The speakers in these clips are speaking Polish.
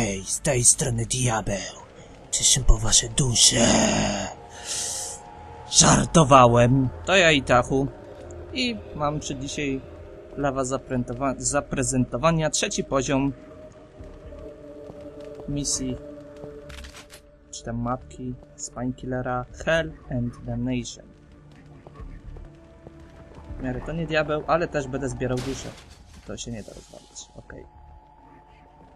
Hej, z tej strony diabeł. Czyszę po wasze dusze. Żartowałem. To ja Itachu. I mam przy dzisiaj dla was zaprezentowania trzeci poziom misji czy tam mapki z Painkillera Hell and Damnation. W miarę to nie diabeł, ale też będę zbierał duszę. To się nie da rozwalić. Okej.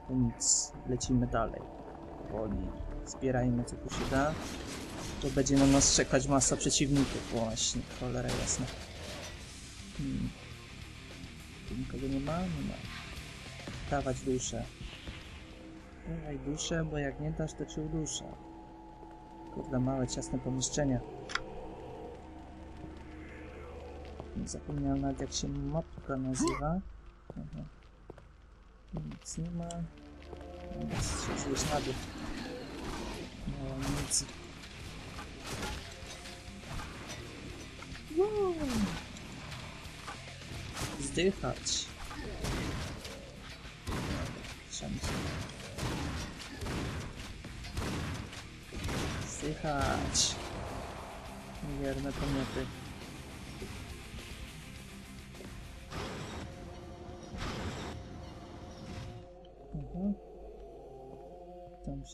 To nic. Lecimy dalej. Powoli. Zbierajmy co tu się da. To będzie na nas czekać masa przeciwników. Właśnie, cholera jasna. Hmm. Tu nikogo nie ma? Nie ma. Dawać duszę. Dawaj duszę, bo jak nie dasz, to cię uduszę. Kurde, małe, ciasne pomieszczenia. Zapomniałem nawet jak się mapka nazywa. Aha. Nic nie ma. Nic zjeść na dół. No nic. Zdychać. Zdychać.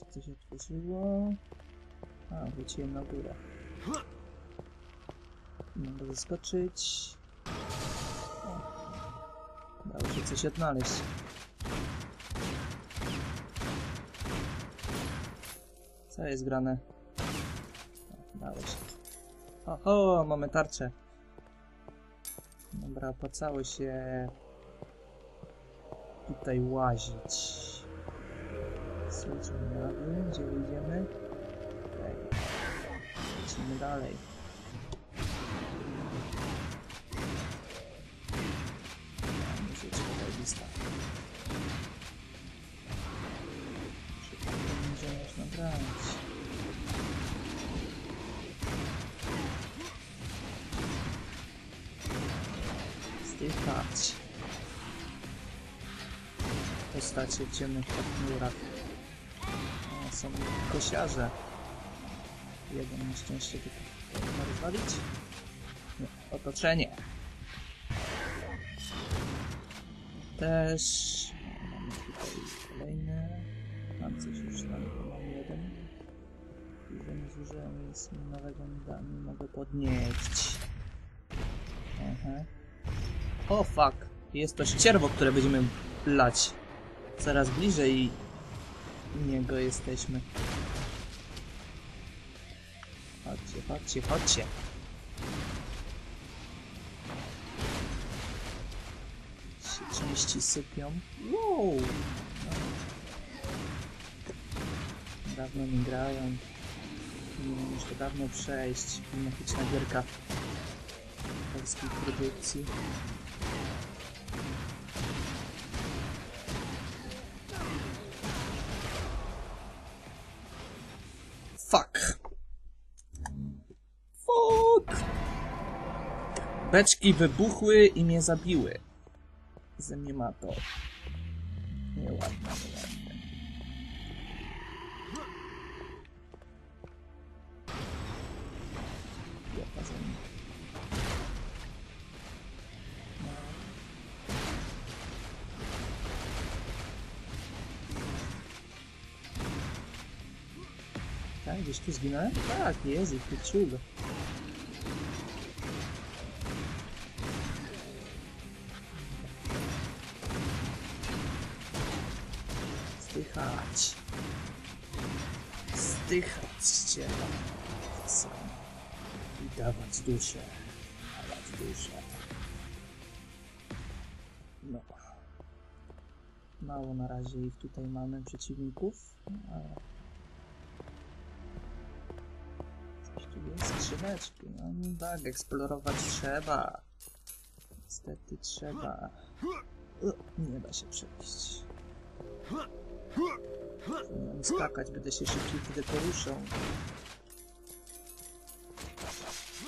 Się coś otworzyło. A, wróciłem na górę. Mogę zaskoczyć. Dało się coś odnaleźć. Co jest grane? Dało się. Oho, mamy tarczę. Dobra, opłacało się tutaj łazić. Słuchajcie, na dół, gdzie idziemy? Okej. Lecimy dalej. Muzyczka zajebista. Szybko będzie można grać. Zdychać. Postacie w ciemnych chmurach. Są kosiarze. Jeden na szczęście tylko. Można rozwalić? Nie. Otoczenie. Też. Mamy tutaj kolejne. Mam coś już tam, mam jeden. Jeden zużyłem, więc nowego nie nie mogę podnieść. Aha. O fuck! Jest to ścierwo, które będziemy lać. Coraz bliżej niego jesteśmy. Chodźcie, chodźcie, chodźcie. Się części sypią. Wow! No. Dawno nie już to dawno przejść. Klimatyczna gierka polskiej produkcji. Beczki wybuchły i mnie zabiły. Ze mnie ma to. Nieładne, nieładne. No. Tak, gdzieś tu zginąłem? Tak, jest ich tu Zdychać. Zdychać. Sam. I dawać duszę. Dawać duszę. No. Mało na razie ich tutaj mamy przeciwników, ale Coś tu jest, skrzyneczki. No tak, eksplorować trzeba. Niestety trzeba. Nie da się przejść. Skakać, będę się szybciej wtedy poruszał.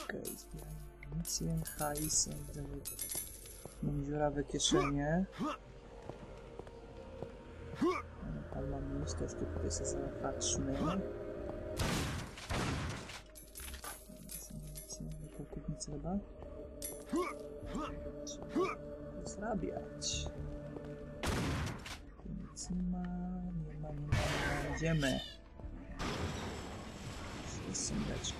Okej, zbieram amunicję, hajs, mam dziurawe kieszenie. Tam mam już tutaj sobie zapatrzmy. Kultywnicy chyba? Trzeba zrabiać. Nic nie ma, sądeczki.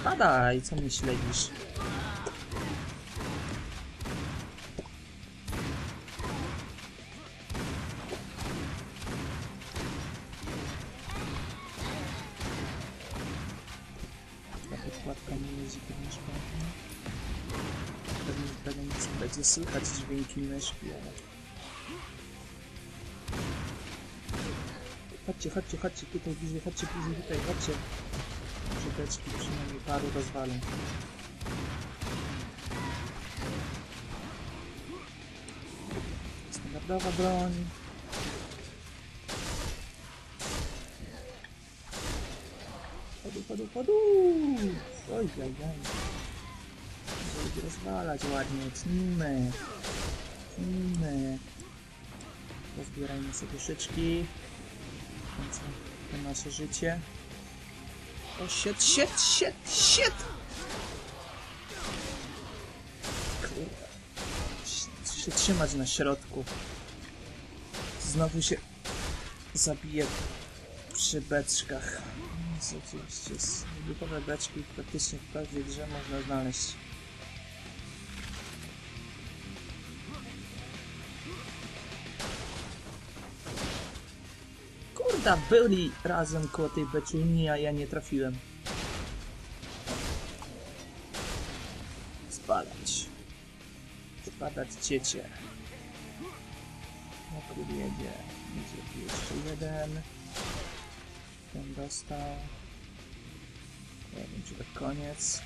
Spadaj, co mnie śledzisz? Słychać dźwięki myszki, ale... Chodźcie, chodźcie, chodźcie, tutaj bliżej, chodźcie bliżej, tutaj, chodźcie. Żydeczki przynajmniej paru rozwalę. Standardowa broń. Chodu, chodu, chodu! Oj, jaj, jaj. Rozwalać ładnie, tnijmy. Tnijmy. Rozbierajmy sobie szyczki. To nasze życie. O, shit, shit, shit, shit! Muszę się trzymać na środku. Znowu się zabije przy beczkach. Jest oczywiście duchowe beczki praktycznie w każdej grze można znaleźć. Byli razem koło tej beczuni, a ja nie trafiłem. Spadać. Spadać dziecię. No król jedzie. Tu jeszcze jeden. Ten dostał. Nie wiem, czy to koniec.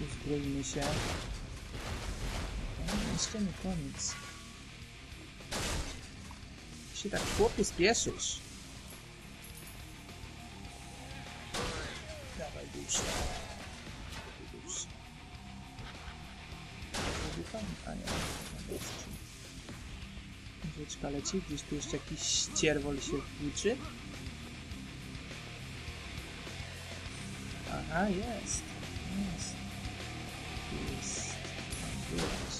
Uzbroimy się. No, jeszcze nie koniec. Się tak chłopie spieszysz? Dawaj duszę. Dawaj jest. Leci, gdzieś tu jeszcze jakiś ścierwol się włóczy. Aha, jest. Jest. Jest. Byłeś.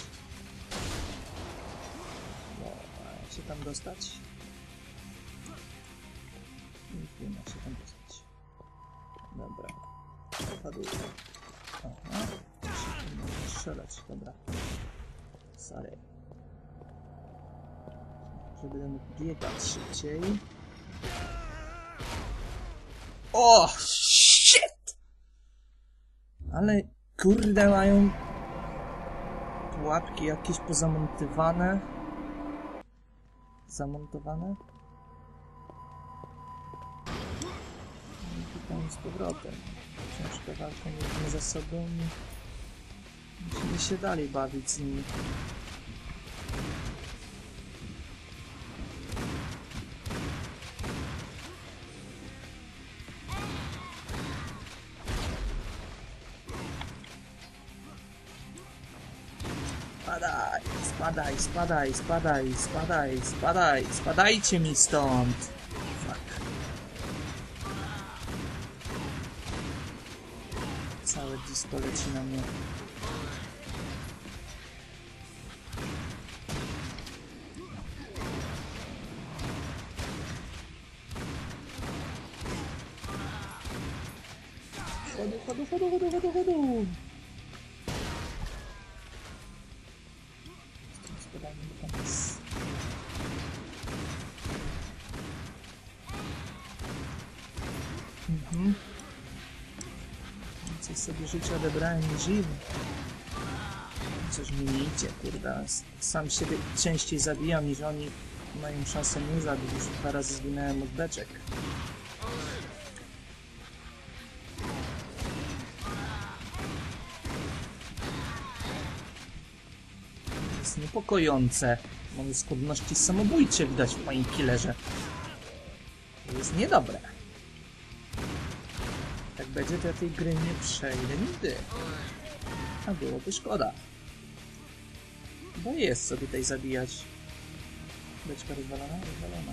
No, a jak się tam dostać? Wiem jak się tam dostać. Dobra. Padł. Aha. Strzelać. Dobra. Sorry. Żeby będę biegać szybciej. O! Shit! Ale kurde mają pułapki jakieś pozamontowane. Zamontowane? Z powrotem. Ciężka walka nie za sobą. i Musimy się dalej bawić z nimi. Spadaj, spadaj, spadaj, spadaj, spadaj, spadaj, spadajcie mi stąd. Chodu, chodu, chodu, chodu, chodu, chodu. Spadajmy do koniec. Mhm. Coś sobie życie odebrałem i żyję. Coś mi nie idzie, kurda. Sam siebie częściej zabijam niż oni mają szansę mnie zabić. Już razy zginąłem od beczek. Jest niepokojące. Mamy skłonności samobójcze widać w moim killerze. To jest niedobre. Tak będzie, to ja tej gry nie przejdę nigdy. A byłoby szkoda. Bo jest co tutaj zabijać. Beczka rozwalona? Rozwalona.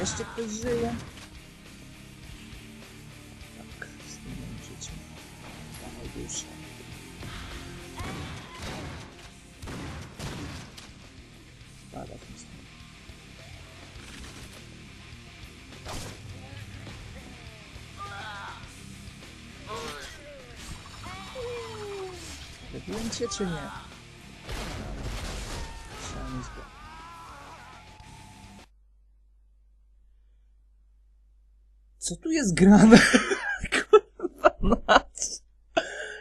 Jeszcze ktoś żyje? Pada w tym stanie. Zabiłem cię czy nie? Co tu jest grane? Kurwa mać.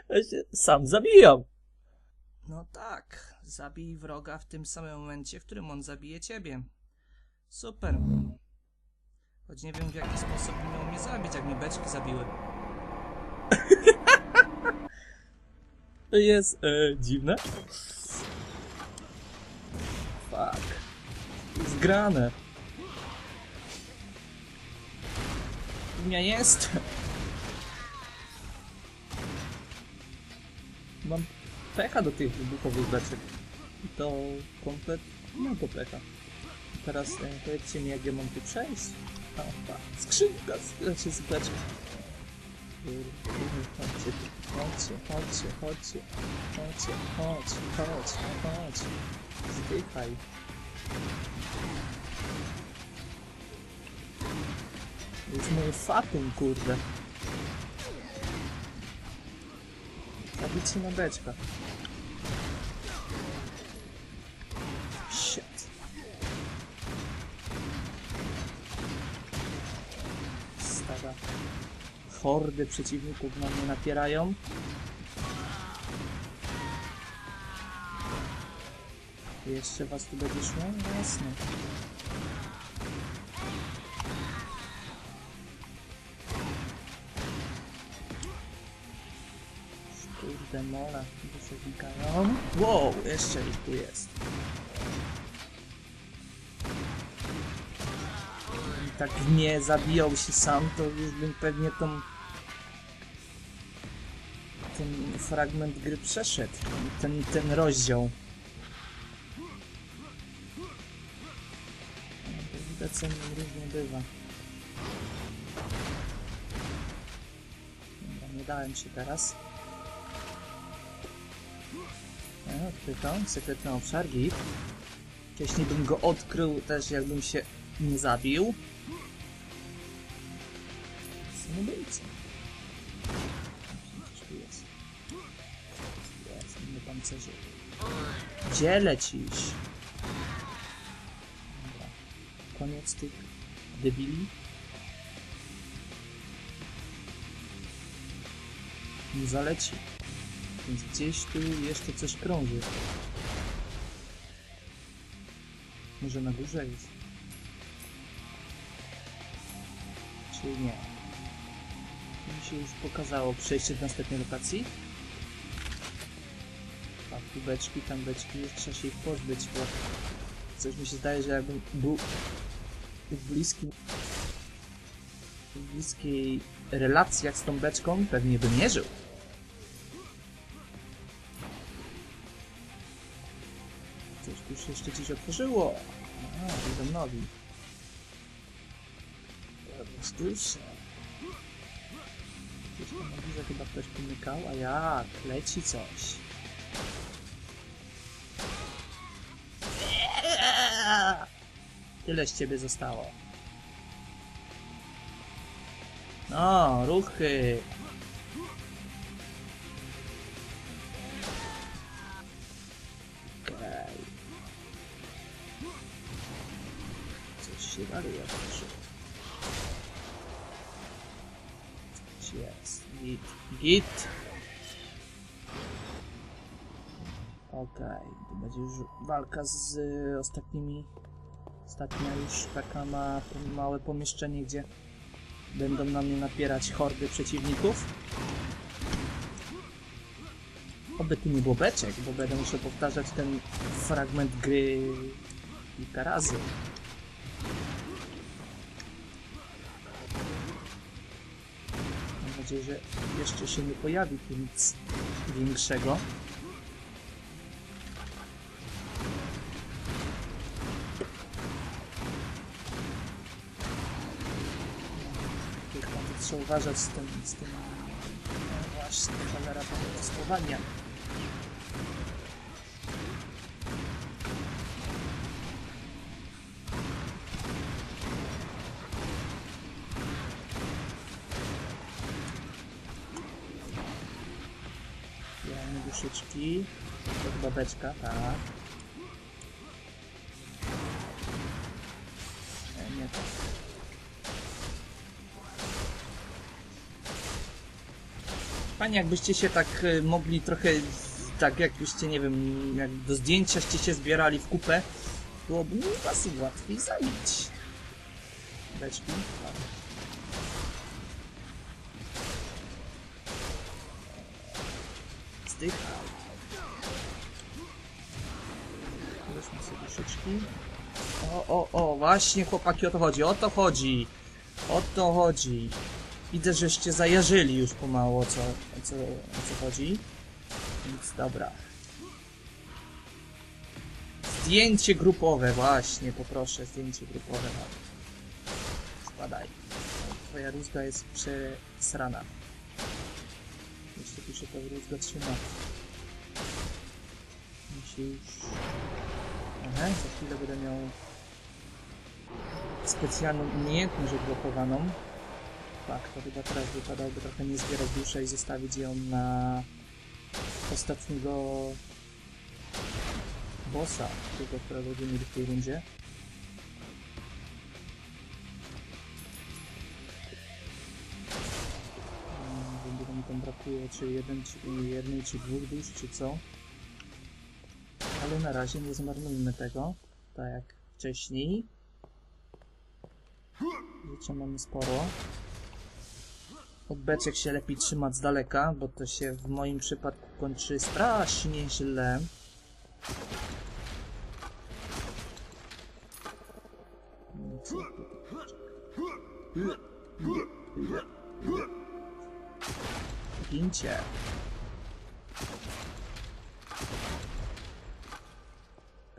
Ja się sam zabijam. Zabij wroga w tym samym momencie, w którym on zabije ciebie. Super. Choć nie wiem w jaki sposób miał mnie zabić, jak mnie beczki zabiły. To jest e, dziwne. Fuck. Zgrane. Ja jest. Mam pecha do tych wybuchowych beczek. To kompletnie mam to pecha. Teraz e, powiedzcie mi, jak ja mam tu przejść. A, tak. Skrzynka, znaczy z beczek. Kurde, Chodźcie, chodźcie, chodźcie, chodźcie, chodźcie, chodź, chodź, chodź. Zdychaj. Jest moje fatum, kurde. Zabicie na beczkach. Hordy przeciwników na mnie napierają. Jeszcze was tu będzie szło? No Jasne. Kurde mola, tu się znikają. Wow, jeszcze ich tu jest. Tak nie zabijał się sam, to już bym pewnie tą... ten fragment gry przeszedł. Ten, ten rozdział. Widać, co różnie bywa. Dobra, nie dałem się teraz. E, Odkryto, sekretny obszar, git. Wcześniej bym go odkrył też, jakbym się nie zabił. Samobójca. Tu jest. Jest, inny pancerzy. Gdzie lecisz? Dobra. Koniec tych debili. Nie zaleci. Więc gdzieś tu jeszcze coś krąży. Może na górze jest? Czy nie? Mi się już pokazało przejście do następnej lokacji. A tu beczki, tam beczki, już trzeba się ich pozbyć, bo coś mi się zdaje, że jakbym był w bliskim w bliskiej relacji jak z tą beczką, pewnie bym nie żył. Coś tu się jeszcze gdzieś otworzyło. A, idą nowi. Dusze. Gdzieś tam chyba ktoś pomykał, a jak? Leci coś. Tyle z ciebie zostało. No, ruchy. Okej. Coś się dalej Git. Okej, to będzie już walka z y, ostatnimi. Ostatnia już taka ma małe pomieszczenie, gdzie będą na mnie napierać hordy przeciwników. Oby tu nie było beczek, bo będę musiał powtarzać ten fragment gry kilka razy. Nadzieję, że jeszcze się nie pojawi tu nic większego. Tylko trzeba uważać z tym, z tym no właśnie, cholera To chyba beczka, tak. E, nie tak. Panie, jakbyście się tak e, mogli trochę, tak jakbyście, nie wiem, jak do zdjęciaście się zbierali w kupę, byłoby mi was łatwiej zabić. Beczki? Tak. Weźmy sobie. O, o, o, właśnie chłopaki o to chodzi, o to chodzi. O to chodzi. Widzę, żeście zajarzyli już pomału o co, co, o co chodzi. Więc dobra. Zdjęcie grupowe, właśnie, poproszę, zdjęcie grupowe. Spadaj. Twoja rózga jest przesrana. Jeszcze tu się ta rózga trzyma. Mi się już... Aha, za chwilę będę miał specjalną umiejętność odblokowaną. Tak, to chyba teraz wypadałoby trochę nie zbierać duszę i zostawić ją na ostatniego bossa, tego, którego będziemy mieli w tej rundzie. Mm, Będzie mi tam brakuje, czy jeden, czy jednej, czy dwóch dusz, czy co. Ale na razie nie zmarnujmy tego, tak jak wcześniej. Życia mamy sporo. Od beczek się lepiej trzymać z daleka, bo to się w moim przypadku kończy strasznie źle. Gincie.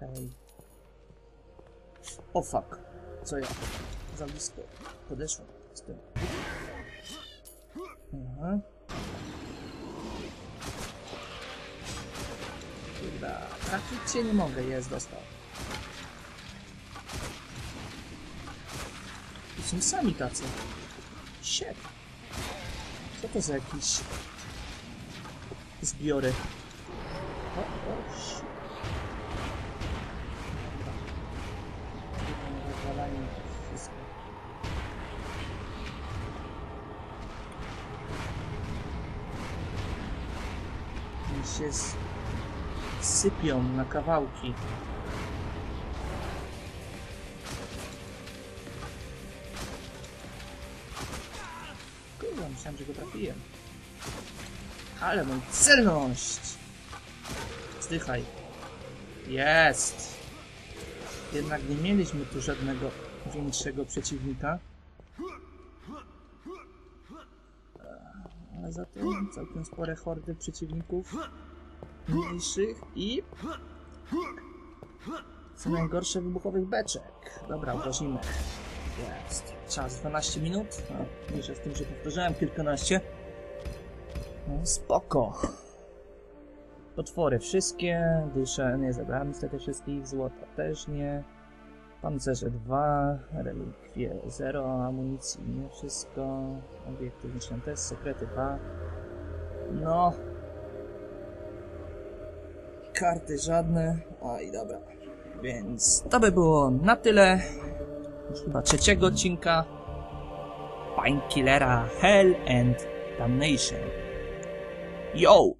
Okej. O fuck. Co ja? Za blisko. Podeszłem z tym. Aha. Kurda, trafić cię nie mogę, jest, dostał. To są sami tacy. Shit. Co to za jakiś... zbiory? Sypią na kawałki. Kurwa, myślałem, że go trafiłem. Ale mam celność! Zdychaj. Jest! Jednak nie mieliśmy tu żadnego większego przeciwnika. ale za to całkiem spore hordy przeciwników mniejszych i co najgorsze wybuchowych beczek. Dobra, obrazimy. Jest. Czas 12 minut. No, mniejsza z tym, że powtarzałem kilkanaście. No, spoko. Potwory wszystkie, dusze nie zebrałem niestety wszystkich, złota też nie. Pancerze 2, relikwie 0, amunicji nie wszystko, obiekty też, sekrety 2. No. Karty żadne. Oj, dobra. Więc to by było na tyle. Już chyba trzeciego odcinka. Painkillera Hell and Damnation. Yo!